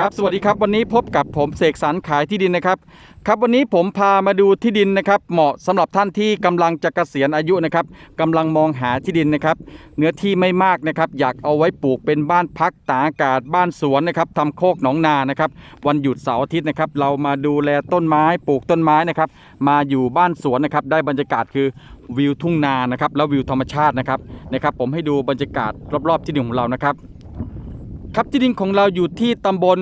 ครับสวัสดีครับวันนี้พบกับผมเสกสรรขายที่ดินนะครับครับวันนี้ผมพามาดูที่ดินนะครับ เหมาะสำหรับท่านที่กำลังจะเกษียณอายุนะครับกำลังมองหาที่ดินนะครับ เนื้อที่ไม่มากนะครับ อยากเอาไว้ปลูกเป็นบ้านพักตากอากาศบ้านสวนนะครับทำโคกหนองนานะครับ วันหยุดเสาร์อาทิตย์นะครับ เรามาดูแลต้นไม้ปลูกต้นไม้นะครับ มาอยู่บ้านสวนนะครับ ได้บรรยากาศคือวิวทุ่งนานะครับ แล้ววิวธรรมชาตินะครับนะครับ ผมให้ดูบรรยากาศรอบๆที่ดินของเรานะครับ ครับที่ดินของเราอยู่ที่ตำบล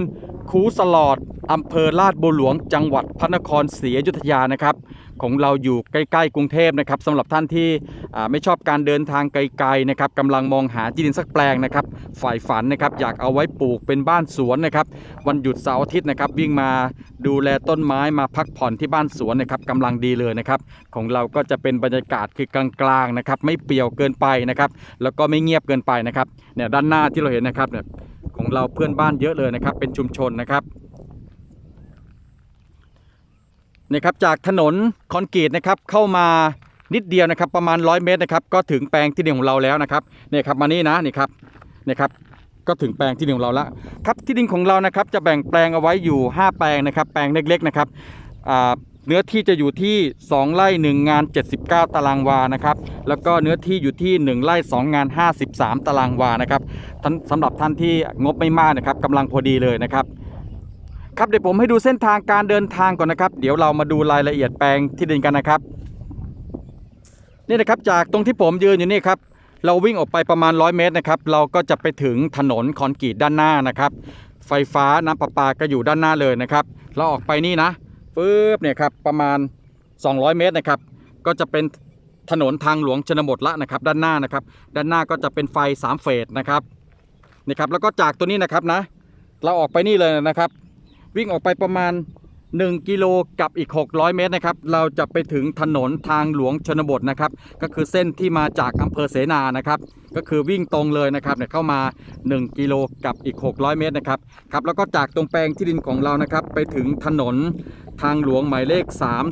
คูสลอดอำเภอลาดบัวหลวง จังหวัดพระนครศรีอยุธยานะครับ ของเราอยู่ใกล้ๆกรุงเทพนะครับสำหรับท่านที่ไม่ชอบการเดินทางไกลๆนะครับกำลังมองหาที่ดินสักแปลงนะครับฝ่ายฝันนะครับอยากเอาไว้ปลูกเป็นบ้านสวนนะครับ วันหยุดเสาร์อาทิตย์นะครับ วิ่งมาดูแลต้นไม้มาพักผ่อนที่บ้านสวนนะครับกำลังดีเลยนะครับ ของเราก็จะเป็นบรรยากาศคือกลางๆนะครับ ไม่เปรี่ยวเกินไปนะครับ แล้วก็ไม่เงียบเกินไปนะครับเนี่ยด้านหน้าที่เราเห็นนะครับเนี่ย ของเราเพื่อนบ้านเยอะเลยนะครับ เป็นชุมชนนะครับนะครับจากถนนคอนกรีตนะครับเข้ามานิดเดียวนะครับ ประมาณ 100 เมตรนะครับ ก็ถึงแปลงที่ดินของเราแล้วนะครับเนี่ยครับมานี่นะนี่ครับนี่ครับก็ถึงแปลงที่ดินของเราแล้วครับที่ดินของเรานะครับ จะแบ่งแปลงเอาไว้อยู่ 5 แปลงนะครับ แปลงเล็กๆนะครับอ่า เนื้อที่จะอยู่ที่ 2 ไร่1งาน 79 ตารางวานะครับ แล้วก็เนื้อที่อยู่ที่ 1 ไร่2งาน 53 ตารางวานะครับท่านสำหรับท่านที่งบไม่มากนะครับกำลังพอดีเลยนะครับครับเดี๋ยวผมให้ดูเส้นทางการเดินทางก่อนนะครับ เดี๋ยวเรามาดูรายละเอียดแปลงที่ดินกันนะครับ นี่นะครับจากตรงที่ผมยืนอยู่นี่ครับเราวิ่งออกไปประมาณ 100 เมตรนะครับ เราก็จะไปถึงถนนคอนกรีตด้านหน้านะครับ ไฟฟ้าน้ำประปาก็อยู่ด้านหน้าเลยนะครับ เราออกไปนี่นะ ฟืบเนี่ยครับประมาณ 200 เมตรนะครับ ก็จะเป็นถนนทางหลวงชนบทละนะครับ ด้านหน้านะครับ ด้านหน้าก็จะเป็นไฟ 3 เฟสนะครับนี่ครับแล้วก็จากตัวนี้นะครับนะ เราออกไปนี่เลยนะครับ วิ่งออกไปประมาณ 1 กิโลกับอีก 600 เมตรนะครับ เราจะไปถึงถนนทางหลวงชนบทนะครับ ก็คือเส้นที่มาจากอำเภอเสนานะครับ ก็คือวิ่งตรงเลยนะครับเนี่ยเข้ามา 1 กิโลกับอีก 600 เมตรนะครับครับแล้วก็จากตรงแปลงที่ดินของเรานะครับ ไปถึงถนน ทางหลวงหมายเลข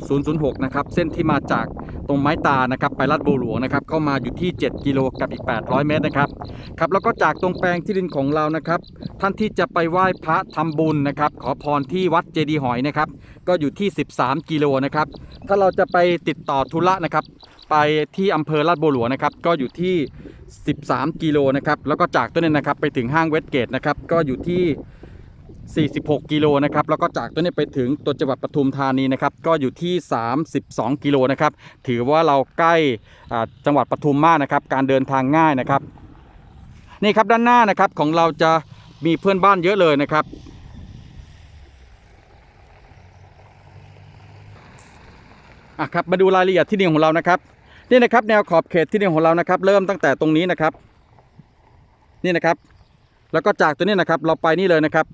3006 นะครับ เส้นที่มาจากตรงไม้ตานะครับ ไปลาดบัวหลวงนะครับ เข้ามาอยู่ที่ 7 กิโลกับอีก 800 เมตรนะครับ ครับ แล้วก็จากตรงแปลงที่ดินของเรานะครับ ท่านที่จะไปไหว้พระทำบุญนะครับ ขอพรที่วัดเจดีหอยนะครับ ก็อยู่ที่ 13 กิโลนะครับ ถ้าเราจะไปติดต่อธุระนะครับ ไปที่อำเภอลาดบัวหลวงนะครับ ก็อยู่ที่ 13 กิโลนะครับ แล้วก็จากตัวนี้นะครับ ไปถึงห้างเวสเกตนะครับ ก็อยู่ที่ 46 กิโลนะครับแล้วก็จากตัวนี้ไปถึงตัวจังหวัดปทุมธานีนะครับก็อยู่ที่ 32 กิโลนะครับถือว่าเราใกล้จังหวัดปทุมมากนะครับการเดินทางง่ายนะครับนี่ครับด้านหน้านะครับของเราจะมีเพื่อนบ้านเยอะเลยนะครับอะครับมาดูรายละเอียดที่ดินของเรานะครับนี่นะครับแนวขอบเขตที่ดินของเรานะครับ เริ่มตั้งแต่ตรงนี้นะครับ นี่นะครับ แล้วก็จากตัวนี้นะครับเราไปนี่เลยนะครับ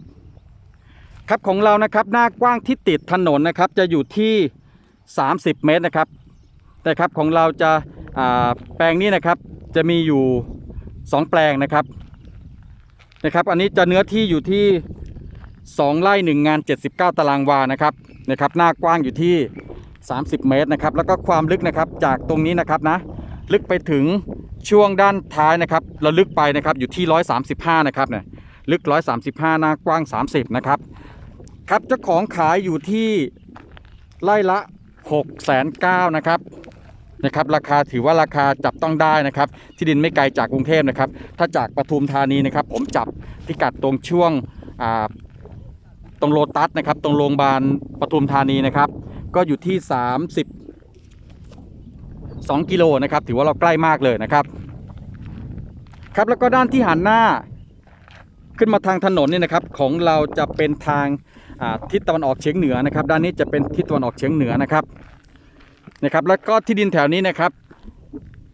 ครับของเรานะครับหน้ากว้างที่ติดถนนนะครับจะอยู่ที่ 30 เมตรนะครับแต่ครับของเราจะาแปลงนี้นะครับจะมีอยู่ 2 แปลงนะครับนะครับ อันนี้จะเนื้อที่อยู่ที่ 2ไร่1งาน 79 ตารางวานะครับนะครับหน้ากว้างอยู่ที่ 30 เมตรนะครับแล้วก็ความลึกนะครับจากตรงนี้นะครับนะลึกไปถึงช่วงด้านท้ายนะครับ เราลึกไปนะครับอยู่ที่ 135 นะครับเนี่ยลึก 135 หน้ากว้าง 30 นะครับ ครับเจ้าของขายอยู่ที่ไร่ละ6 9 0 0นะครับนะครับ ราคาถือว่าราคาจับต้องได้นะครับ ที่ดินไม่ไกลจากกรุงเทพนะครับ ถ้าจากปทุมธานีนะครับ ผมจับพิกัดตรงช่วงอ่าตรงโลตัสนะครับ ตรงโรงพยาบาลปทุมธานีนะครับ ก็อยู่ที่32กิโลนะครับ ถือว่าเราใกล้มากเลยนะครับ ครับแล้วก็ด้านที่หันหน้าขึ้นมาทางถนนนี่นะครับ ของเราจะเป็นทาง ทิศตะวันออกเฉียงเหนือนะครับ ด้านนี้จะเป็นทิศตะวันออกเฉียงเหนือนะครับนะครับ แล้วก็ที่ดินแถวนี้นะครับ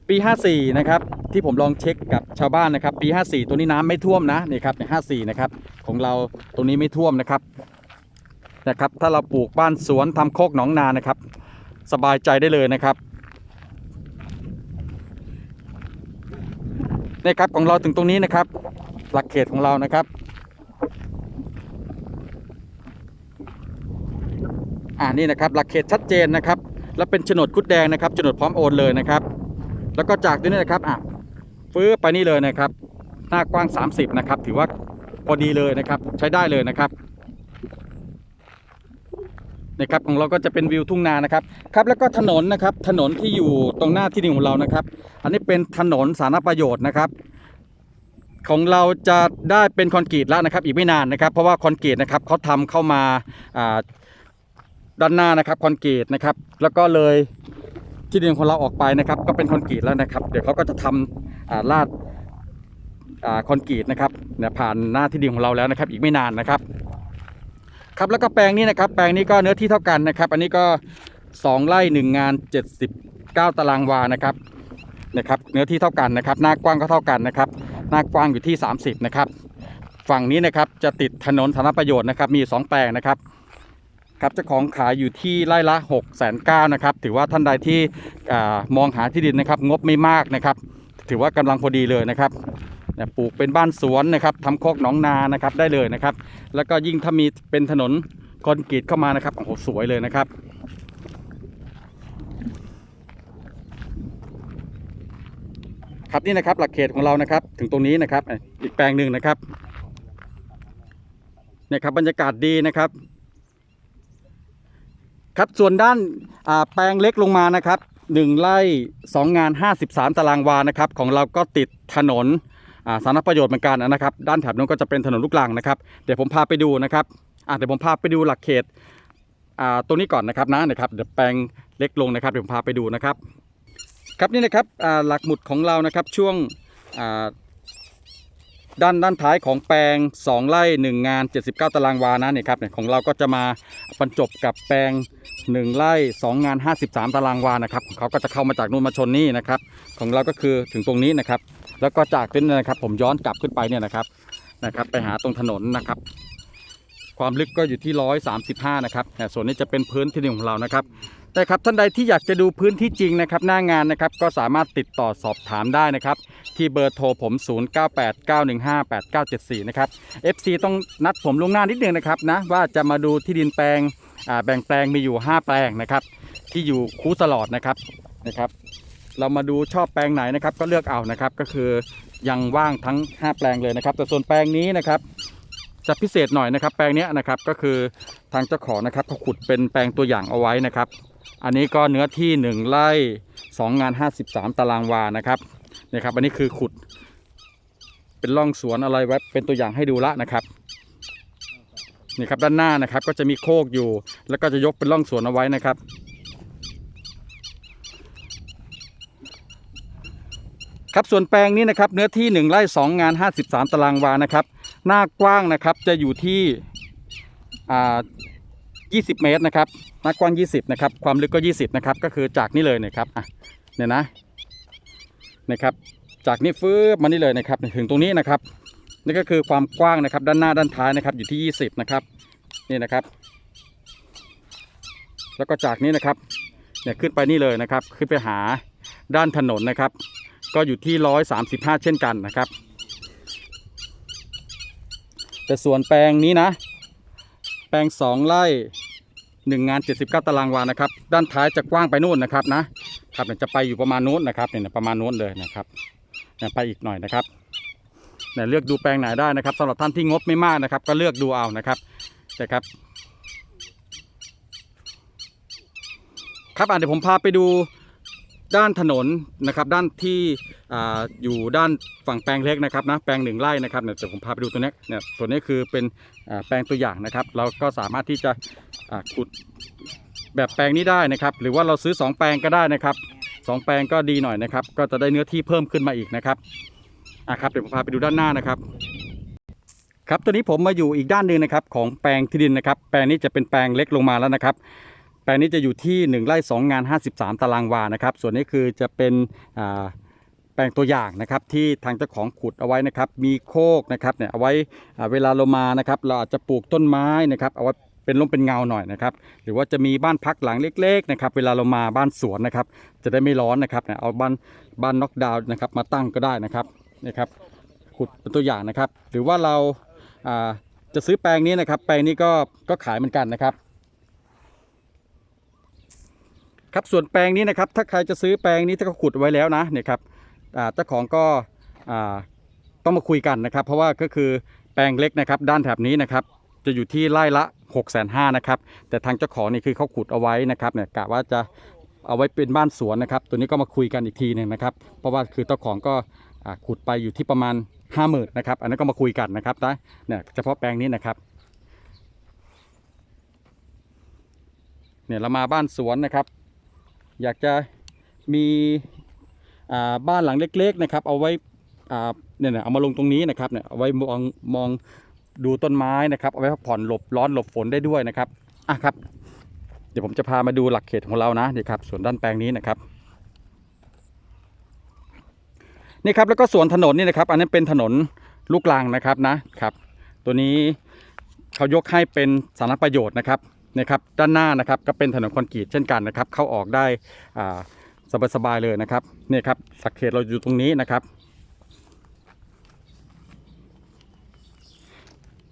ปี 54 นะครับ ที่ผมลองเช็คกับชาวบ้านนะครับ ปี 54 ตัวนี้น้ำไม่ท่วมนะนี่ครับ54 นะครับ ของเราตรงนี้ไม่ท่วมนะครับนะครับ ถ้าเราปลูกบ้านสวนทำโคกหนองนานะครับ สบายใจได้เลยนะครับนี่ครับของเราถึงตรงนี้นะครับ หลักเขตของเรานะครับ อ่านี่นะครับหลักเขตชัดเจนนะครับ แล้วเป็นโฉนดคุดแดงนะครับโฉนดพร้อมโอนเลยนะครับ แล้วก็จากตัวนี้นะครับอะฟื้อไปนี่เลยนะครับ หน้ากว้าง 30 นะครับ ถือว่าพอดีเลยนะครับ ใช้ได้เลยนะครับนะครับของเราก็จะเป็นวิวทุ่งนานะครับครับแล้วก็ถนนนะครับถนนที่อยู่ตรงหน้าที่ดินของเรานะครับ อันนี้เป็นถนนสาธารณประโยชน์นะครับ ของเราจะได้เป็นคอนกรีตแล้วนะครับ อีกไม่นานนะครับ เพราะว่าคอนกรีตนะครับเขาทำเข้ามาอ่า ด้านหน้านะครับคอนกรีตนะครับ แล้วก็เลยที่ดินของเราออกไปนะครับ ก็เป็นคอนกรีตแล้วนะครับ เดี๋ยวเขาก็จะทำลาดคอนกรีตนะครับเนี่ยผ่านหน้าที่ดินของเราแล้วนะครับ อีกไม่นานนะครับ ครับแล้วก็แปลงนี้นะครับ แปลงนี้ก็เนื้อที่เท่ากันนะครับ อันนี้ก็ 2ไร่1งาน 79 ตารางวานะครับนะครับ เนื้อที่เท่ากันนะครับ หน้ากว้างก็เท่ากันนะครับ หน้ากว้างอยู่ที่ 30 นะครับ ฝั่งนี้นะครับจะติดถนนสาธารณประโยชน์นะครับ มี 2 แปลงนะครับ ครับเจ้าของขายอยู่ที่ไร่ละ6 9 0 0 0นะครับ ถือว่าท่านใดที่มองหาที่ดินนะครับ งบไม่มากนะครับ ถือว่ากำลังพอดีเลยนะครับเนี่ยปลูกเป็นบ้านสวนนะครับทำโคกหนองนานะครับได้เลยนะครับ แล้วก็ยิ่งถ้ามีเป็นถนนคอนกรีตเข้ามานะครับโอ้โหสวยเลยนะครับครับนี่นะครับหลักเขตของเรานะครับ ถึงตรงนี้นะครับ อีกแปลงหนึ่งนะครับเนี่ยครับบรรยากาศดีนะครับ ครับส่วนด้านแปลงเล็กลงมานะครับหนึ่งไร่สองงาน 53 ตารางวานะครับของเราก็ติดถนนาสาธารณประโยชน์เหมือนกันนะครับ ด้านแถบนู้นก็จะเป็นถนนลูกรังนะครับ เดี๋ยวผมพาไปดูนะครับเดี๋ยวผมพาไปดูหลักเขตตรงนี้ก่อนนะครับนะนะครับเดี๋ยวแปลงเล็กลงนะครับเดี๋ยวผมพาไปดูนะครับ ครับนี่นะครับหลักหมุดของเรานะครับช่วง ด้านด้านท้ายของแปลง 2 ไร่ 1 งาน 79 ตารางวานะเนี่ยครับเนี่ยของเราก็จะมาบรรจบกับแปลง 1 ไร่ 2 งาน 53 ตารางวานะครับของเขาก็จะเข้ามาจากนู่นมาชนนี่นะครับของเราก็คือถึงตรงนี้นะครับ แล้วก็จากนี้นะครับ ผมย้อนกลับขึ้นไปเนี่ยนะครับนะครับไปหาตรงถนนนะครับ ความลึกก็อยู่ที่ 135 นะครับแต่ส่วนนี้จะเป็นพื้นที่ดินของเรานะครับ แต่ครับท่านใดที่อยากจะดูพื้นที่จริงนะครับหน้างานนะครับก็สามารถติดต่อสอบถามได้นะครับ ที่เบอร์โทรผม 0989158974 นะครับ FC ต้องนัดผมล่วงหน้านิดนึงนะครับนะว่าจะมาดูที่ดินแปลงอ่าแบ่งแปลงมีอยู่ 5 แปลงนะครับ ที่อยู่คูตลอดนะครับนะครับ เรามาดูชอบแปลงไหนนะครับ ก็เลือกเอานะครับก็คือยังว่างทั้ง 5 แปลงเลยนะครับ แต่ส่วนแปลงนี้นะครับจะพิเศษหน่อยนะครับ แปลงเนี้ยนะครับก็คือทางเจ้าของนะครับเขาขุดเป็นแปลงตัวอย่างเอาไว้นะครับ อันนี้ก็เนื้อที่1ไร่2งาน53ตารางวานะครับนี่ครับ อันนี้คือขุด เป็นร่องสวนอะไรไว้เป็นตัวอย่างให้ดูละนะครับนี่ครับด้านหน้านะครับก็จะมีโคกอยู่ แล้วก็จะยกเป็นร่องสวนเอาไว้นะครับครับส่วนแปลงนี้นะครับเนื้อที่1ไร่2งาน 53 ตารางวานะครับหน้ากว้างนะครับจะอยู่ที่อ่า20 เมตรนะครับ หน้ากว้าง 20 นะครับ ความลึกก็ 20 นะครับ ก็คือจากนี่เลยนะครับอะเนี่ยนะนะครับ จากนี่ฟื้บมานี่เลยนะครับ ถึงตรงนี้นะครับ นี่ก็คือความกว้างนะครับ ด้านหน้าด้านท้ายนะครับ อยู่ที่ 20 นะครับ นี่นะครับ แล้วก็จากนี้นะครับเนี่ยขึ้นไปนี่เลยนะครับ ขึ้นไปหาด้านถนนนะครับ ก็อยู่ที่ 135 เช่นกันนะครับ แต่ส่วนแปลงนี้นะ แปลง 2 ไร่ 1 งาน 79 ตารางวานะครับ ด้านท้ายจะกว้างไปนู่นนะครับนะครับเนี่ยจะไปอยู่ประมาณนู้นนะครับเนี่ยประมาณนู้นเลยนะครับเนี่ยไปอีกหน่อยนะครับเนี่ยเลือกดูแปลงไหนได้นะครับสำหรับท่านที่งบไม่มากนะครับ ก็เลือกดูเอานะครับนะครับ ครับอะเดี๋ยวผมพาไปดูด้านถนนนะครับด้านที่อ่าอยู่ด้านฝั่งแปลงเล็กนะครับนะแปลงหนึ่งไร่นะครับเนี่ยเดี๋ยวผมพาไปดูตัวนี้เนี่ยตัวนี้คือเป็นอ่าแปลงตัวอย่างนะครับ เราก็สามารถที่จะ ขุดแบบแปลงนี้ได้นะครับ หรือว่าเราซื้อ 2 แปลงก็ได้นะครับสองแปลงก็ดีหน่อยนะครับ ก็จะได้เนื้อที่เพิ่มขึ้นมาอีกนะครับอะครับเดี๋ยวผมพาไปดูด้านหน้านะครับ ครับตัวนี้ผมมาอยู่อีกด้านหนึ่งนะครับ ของแปลงที่ดินนะครับ แปลงนี้จะเป็นแปลงเล็กลงมาแล้วนะครับ แปลงนี้จะอยู่ที่1ไร่2งาน 53 ตารางวานะครับ ส่วนนี้คือจะเป็นแปลงตัวอย่างนะครับที่ทางเจ้าของขุดเอาไว้นะครับ มีโคกนะครับเนี่ยเอาไว้เวลาเรามานะครับ เราอาจจะปลูกต้นไม้นะครับเอาไว้ เป็นร่มเป็นเงาหน่อยนะครับ หรือว่าจะมีบ้านพักหลังเล็กๆนะครับ เวลาเรามาบ้านสวนนะครับ จะได้ไม่ร้อนนะครับเนี่ยเอาบ้านบ้านน็อกดาวน์นะครับ มาตั้งก็ได้นะครับนะครับ ขุดเป็นตัวอย่างนะครับ หรือว่าเราอ่าจะซื้อแปลงนี้นะครับ แปลงนี้ก็ก็ขายเหมือนกันนะครับครับส่วนแปลงนี้นะครับ ถ้าใครจะซื้อแปลงนี้ถ้าเขาขุดไว้แล้วนะเนี่ยครับอ่าเจ้าของก็อ่าต้องมาคุยกันนะครับ เพราะว่าก็คือแปลงเล็กนะครับ ด้านแถบนี้นะครับ จะอยู่ที่ไร่ละ 6 5 0 0 0นะครับ แต่ทางเจ้าของนี่คือเขาขุดเอาไว้นะครับเนี่ยกะว่าจะเอาไว้เป็นบ้านสวนนะครับ ตัวนี้ก็มาคุยกันอีกทีหนึงนะครับ เพราะว่าคือเจ้าของก็ขุดไปอยู่ที่ประมาณ5 0,000นะครับ อันนั้นก็มาคุยกันนะครับนะเนี่ยเฉพาะแปลงนี้นะครับเนี่ยเรามาบ้านสวนนะครับ อยากจะมีบ้านหลังเล็ก ๆ นะครับ เอาไว้เนี่ยเอามาลงตรงนี้นะครับเนี่ยเอาไว้มองมอง ดูต้นไม้นะครับเอาไว้พักผ่อนหลบร้อนหลบฝนได้ด้วยนะครับอะครับ เดี๋ยวผมจะพามาดูหลักเขตของเรานะนี่ครับสวนด้านแปลงนี้นะครับนี่ครับแล้วก็สวนถนนนี่นะครับ อันนั้นเป็นถนนลูกรังนะครับนะครับ ตัวนี้เขายกให้เป็นสาธารณประโยชน์นะครับนะครับ ด้านหน้านะครับก็เป็นถนนคอนกรีตเช่นกันนะครับ เข้าออกได้สบายๆเลยนะครับนี่ครับหลักเขตเราอยู่ตรงนี้นะครับ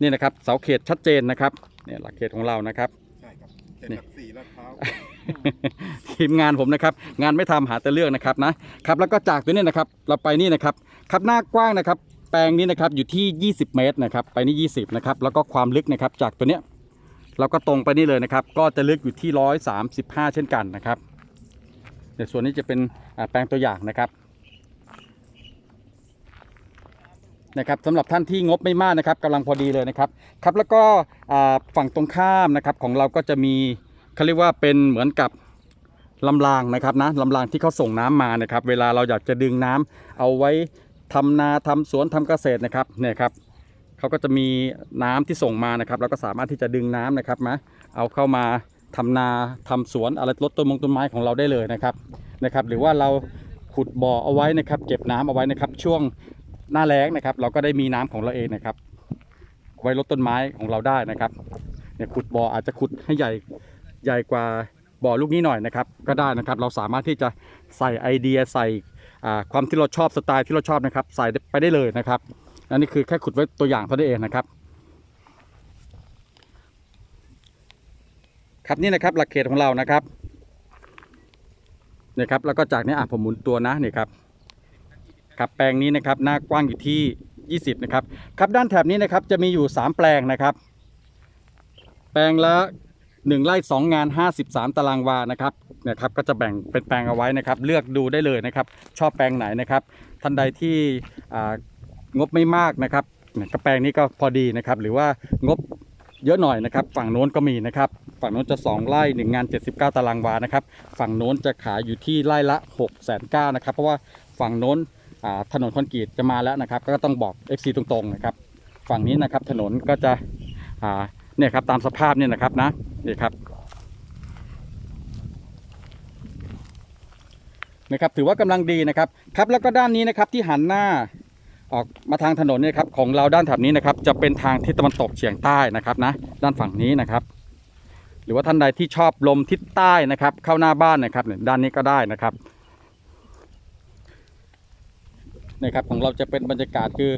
นี่นะครับ เสาเขตชัดเจนนะครับเนี่ยหลักเขตของเรานะครับ ใช่ครับเขตหลักสี่ลาดพร้าวทีมงานผมนะครับ งานไม่ทำหาแต่เรื่องนะครับนะครับ แล้วก็จากตัวนี้นะครับ เราไปนี่นะครับ ครับหน้ากว้างนะครับ แปลงนี้นะครับอยู่ที่ 20 เมตรนะครับ ไปนี่ 20 นะครับ แล้วก็ความลึกนะครับ จากตัวเนี้ยเราก็ตรงไปนี่เลยนะครับ ก็จะลึกอยู่ที่ 135 เช่นกันนะครับในส่วนนี้จะเป็นอ่าแปลงตัวอย่างนะครับ นะครับสำหรับท่านที่งบไม่มากนะครับกำลังพอดีเลยนะครับครับแล้วก็ฝั่งตรงข้ามนะครับของเราก็จะมีเขาเรียกว่าเป็นเหมือนกับลำรางนะครับนะลำรางที่เขาส่งน้ำมานะครับ เวลาเราอยากจะดึงน้ำเอาไว้ทำนาทำสวนทำเกษตรนะครับเนี่ยครับเขาก็จะมีน้ำที่ส่งมานะครับเราก็สามารถที่จะดึงน้ำนะครับมาเอาเข้ามาทำนาทำสวนอะไรลดต้นมงต้นไม้ของเราได้เลยนะครับนะครับ หรือว่าเราขุดบ่อเอาไว้นะครับ เก็บน้ำเอาไว้นะครับ ช่วง หน้าแล้งนะครับ เราก็ได้มีน้ำของเราเองนะครับ ไว้ลดต้นไม้ของเราได้นะครับเนี่ยขุดบ่ออาจจะขุดให้ใหญ่ใหญ่กว่าบ่อลูกนี้หน่อยนะครับ ก็ได้นะครับ เราสามารถที่จะใส่ไอเดียใส่ความที่เราชอบสไตล์ที่เราชอบนะครับ ใส่ไปได้เลยนะครับอันนี้คือแค่ขุดไว้ตัวอย่างเท่านั้นเองนะครับ ครับนี่นะครับหลักเขตของเรานะครับเนี่ยครับแล้วก็จากนี้อะผมหมุนตัวนะนี่ครับ ครับแปลงนี้นะครับหน้ากว้างอยู่ที่ 20 นะครับ ครับด้านแถบนี้นะครับจะมีอยู่ 3 แปลงนะครับ แปลงละ1ไร่2 งาน 53 ตารางวานะครับนะครับ ก็จะแบ่งเป็นแปลงเอาไว้นะครับ เลือกดูได้เลยนะครับ ชอบแปลงไหนนะครับ ท่านใดที่อ่างบไม่มากนะครับก็แปลงนี้ก็พอดีนะครับ หรือว่างบเยอะหน่อยนะครับ ฝั่งโน้นก็มีนะครับ ฝั่งโน้นจะ 2 ไร่1งาน 79 ตารางวานะครับ ฝั่งโน้นจะขายอยู่ที่ไร่ละ6 9 0 0 0นะครับ เพราะว่าฝั่งโน้น ถนนคอนกรีตจะมาแล้วนะครับ ก็ต้องบอก FC ตรงๆนะครับฝั่งนี้นะครับถนนก็จะเนี่ยครับตามสภาพเนี่ยนะครับนะนี่ครับนะครับถือว่ากำลังดีนะครับครับแล้วก็ด้านนี้นะครับที่หันหน้าออกมาทางถนนเนี่ยครับของเราด้านแถบนี้นะครับ จะเป็นทางทิศตะวันตกเฉียงใต้นะครับนะด้านฝั่งนี้นะครับ หรือว่าท่านใดที่ชอบลมทิศใต้นะครับ เข้าหน้าบ้านนะครับด้านนี้ก็ได้นะครับ นะครับของเราจะเป็นบรรยากาศคือ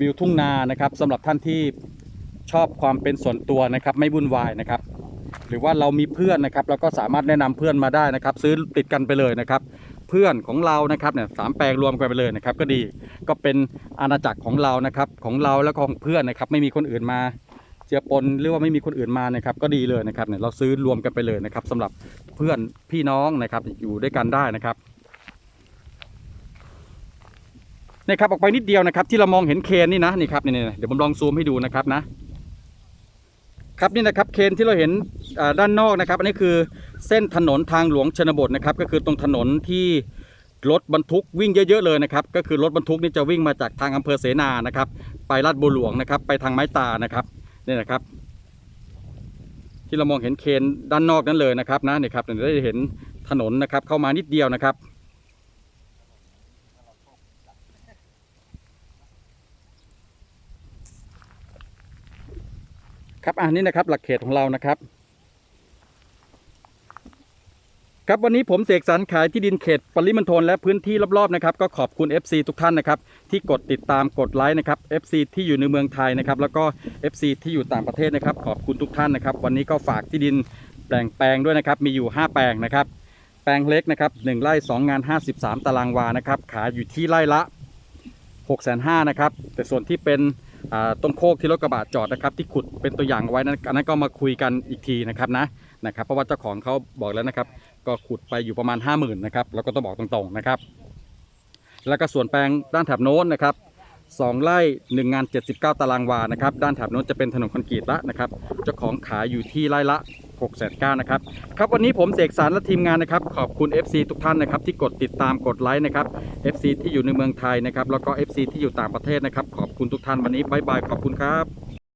วิวทุ่งนานะครับสำหรับท่านที่ชอบความเป็นส่วนตัวนะครับไม่วุ่นวายนะครับ หรือว่าเรามีเพื่อนนะครับเราก็สามารถแนะนำเพื่อนมาได้นะครับ ซื้อติดกันไปเลยนะครับ เพื่อนของเรานะครับเนี่ยสามแปลงรวมกันไปเลยนะครับ ก็ดีก็เป็นอาณาจักรของเรานะครับของเราแล้วก็ของเพื่อนนะครับ ไม่มีคนอื่นมาเจือปนหรือว่าไม่มีคนอื่นมานะครับก็ดีเลยนะครับเนี่ยเราซื้อรวมกันไปเลยนะครับสำหรับเพื่อนพี่น้องนะครับอยู่ด้วยกันได้นะครับ นี่ครับออกไปนิดเดียวนะครับ ที่เรามองเห็นเคนนี่นะนี่ครับนี่เดี๋ยวผมลองซูมให้ดูนะครับนะครับนี่นะครับเคนที่เราเห็นด้านนอกนะครับ อันนี้คือเส้นถนนทางหลวงชนบทนะครับ ก็คือตรงถนนที่รถบรรทุกวิ่งเยอะ ๆ เลยนะครับ ก็คือรถบรรทุกนี่จะวิ่งมาจากทางอำเภอเสนานะครับ ไปลาดบัวหลวงนะครับ ไปทางไม้ตานะครับนี่นะครับ ที่เรามองเห็นเคนด้านนอกนั้นเลยนะครับนะนี่ครับเราได้เห็นถนนนะครับเข้ามานิดเดียวนะครับ ครับอันนี้นะครับหลักเขตของเรานะครับ ครับวันนี้ผมเสกสรรขายที่ดินเขตปริมณฑลและพื้นที่รอบๆนะครับก็ขอบคุณ FC ทุกท่านนะครับ ที่กดติดตามกดไลค์นะครับ FC ที่อยู่ในเมืองไทยนะครับ แล้วก็ FC ที่อยู่ต่างประเทศนะครับ ขอบคุณทุกท่านนะครับ วันนี้ก็ฝากที่ดินแปลงแปลงด้วยนะครับ มีอยู่ 5 แปลงนะครับ แปลงเล็กนะครับ1ไร่2งาน 53 ตารางวานะครับขายอยู่ที่ไร่ละ6 5 0 0 0นะครับแต่ส่วนที่เป็น ต้นโคกที่รถกระบะจอดนะครับ ที่ขุดเป็นตัวอย่างเอาไว้นั้นอันนั้นก็มาคุยกันอีกทีนะครับนะนะครับเพราะว่าเจ้าของเขาบอกแล้วนะครับ ก็ขุดไปอยู่ประมาณ 5 0,000นะครับแล้วก็ต้องบอกตรงๆนะครับ แล้วก็ส่วนแปลงด้านแถบโน้นนะครับ สองไร่หนึ่งงาน 79 ตารางวานะครับ ด้านแถบโน้นจะเป็นถนนคอนกรีตละนะครับ เจ้าของขายอยู่ที่ไร่ละ6 9 0 0นะครับ ครับวันนี้ผมเสกสารและทีมงานนะครับ ขอบคุณ FC ทุกท่านนะครับ ที่กดติดตามกดไลค์นะครับ FC ที่อยู่ในเมืองไทยนะครับ แล้วก็ FC ที่อยู่ต่างประเทศนะครับ ขอบคุณทุกท่านวันนี้บายบายขอบคุณครับ